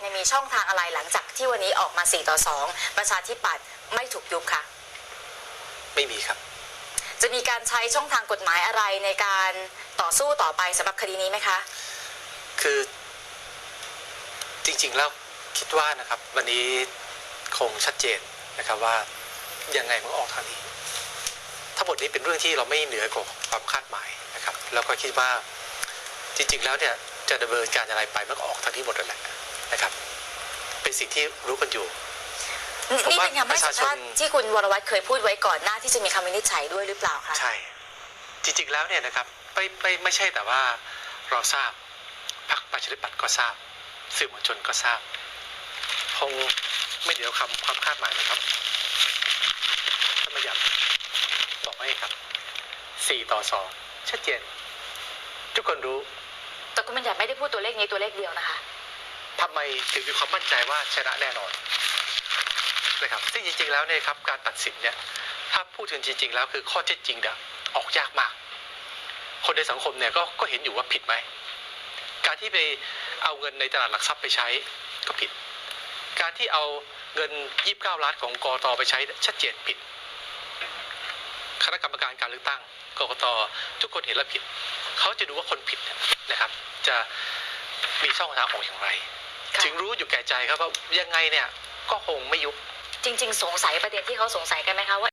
เนี่ยมีช่องทางอะไรหลังจากที่วันนี้ออกมา4ต่อ2ประชาธิปัตย์ไม่ถูกยุบคะไม่มีครับ จะมีการใช้ช่องทางกฎหมายอะไรในการต่อสู้ต่อไปสำหรับคดีนี้ไหมคะ คือจริงๆแล้วคิดว่านะครับ วันนี้คงชัดเจนนะครับว่ายังไงมันก็ออกทางนี้ทั้งหมดนี้เป็นเรื่องที่เราไม่เหนือกว่าความคาดหมายนะครับ แล้วก็คิดว่าจริงๆแล้วเนี่ยจะดำเนินการอะไรไปมันก็ออกทางนี้หมดนั่นแหละ นะครับ เป็นสิ่งที่รู้กันอยู่ นี่ผมนี่ว่าเป็นคำให้สัมภาษณ์ประชาชนที่คุณวรวัตรเคยพูดไว้ก่อนหน้าที่จะมีคำวินิจฉัยด้วยหรือเปล่าคะใช่ จริงๆแล้วเนี่ยนะครับไม่ไม่ไม่ใช่แต่ว่าเราทราบพรรคประชาธิปัตย์ก็ทราบ สื่อมวลชนก็ทราบคงไม่เดี๋ยวคำความคาดหมายนะครับท่านมายับบอกให้ครับสี่ต่อสองชัดเจน ทุกคนรู้ แต่คุณบัญญัติไม่ได้พูดตัวเลขนี้ตัวเลขเดียวนะคะ ทำไมถึงมีความมั่นใจว่าชนะแน่นอนนะครับซึ่งจริงๆแล้วเนี่ยครับการตัดสินเนี่ยถ้าพูดถึงจริง ๆ แล้วคือข้อเท็จจริงเนี่ยออกยากมาก คนในสังคมเนี่ยก็ก็เห็นอยู่ว่าผิดไหมการที่ไปเอาเงินในตลาดหลักทรัพย์ไปใช้ก็ผิด การที่เอาเงิน 29 ล้านของกตไปใช้ชัดเจนผิด คณะกรรมการการเลือกตั้งกกตทุกคนเห็นแล้วผิด เขาจะดูว่าคนผิดนะครับ จะมีช่องทางออกอย่างไร ถึงรู้อยู่แก่ใจครับว่ายังไงเนี่ยก็คงไม่ยุบ จริง ๆ สงสัยประเด็นที่เขาสงสัยกันไหมคะว่า